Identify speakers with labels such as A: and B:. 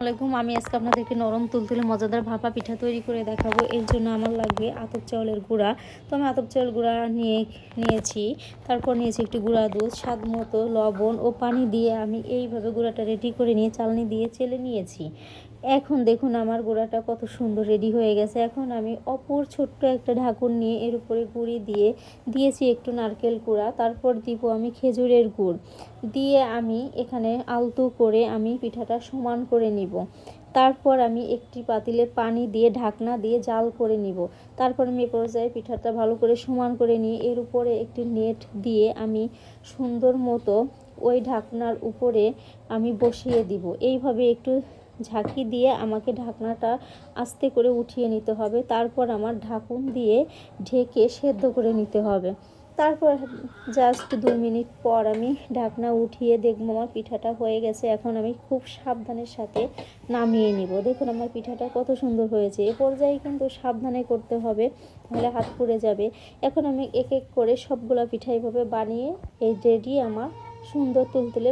A: আসসালামাইকুম আমি আজকে আপনাদেরকে নরম তুলতুলে মজাদার ভাপা পিঠা তৈরি করে দেখাবো। এর জন্য আমার লাগবে আতপ চাউলের গুঁড়া। তো আমি আতপ চাউল গুঁড়া নিয়ে নিয়েছি, তারপর নিয়েছি একটি গুঁড়া দুধ, স্বাদ মতো লবণ ও পানি দিয়ে আমি এইভাবে গুঁড়াটা রেডি করে নিয়ে চালনি দিয়ে চেলে নিয়েছি। এখন দেখুন আমার গুঁড়াটা কত সুন্দর রেডি হয়ে গেছে। এখন আমি অপর ছোট্ট একটা ঢাকুন নিয়ে এর উপরে গুঁড়ি দিয়ে দিয়েছি একটু নারকেল গুঁড়া, তারপর দিব আমি খেজুরের গুড়। দিয়ে আমি এখানে আলতো করে আমি পিঠাটা সমান করে নিব। তারপর আমি একটি পাতিলে পানি দিয়ে ঢাকনা দিয়ে জাল করে নিব। তারপর আমি এ পর্যায়ে পিঠাটা ভালো করে সমান করে নিয়ে এর উপরে একটি নেট দিয়ে আমি সুন্দর মতো ওই ঢাকনার উপরে আমি বসিয়ে দিব। এইভাবে একটু ঝাঁকি দিয়ে আমাকে ঢাকনাটা আস্তে করে উঠিয়ে নিতে হবে। তারপর আমার ঢাকুন দিয়ে ঢেকে সেদ্ধ করে নিতে হবে। তারপর জাস্ট দু মিনিট পর আমি ঢাকনা উঠিয়ে দেখব আমার পিঠাটা হয়ে গেছে। এখন আমি খুব সাবধানের সাথে নামিয়ে নিব। দেখুন আমার পিঠাটা কত সুন্দর হয়েছে। এ পর্যায়ে কিন্তু সাবধানে করতে হবে, তাহলে হাত পুড়ে যাবে। এখন আমি এক এক করে সবগুলো পিঠা এভাবে বানিয়ে, এই রেডি আমার সুন্দর তুলতুলে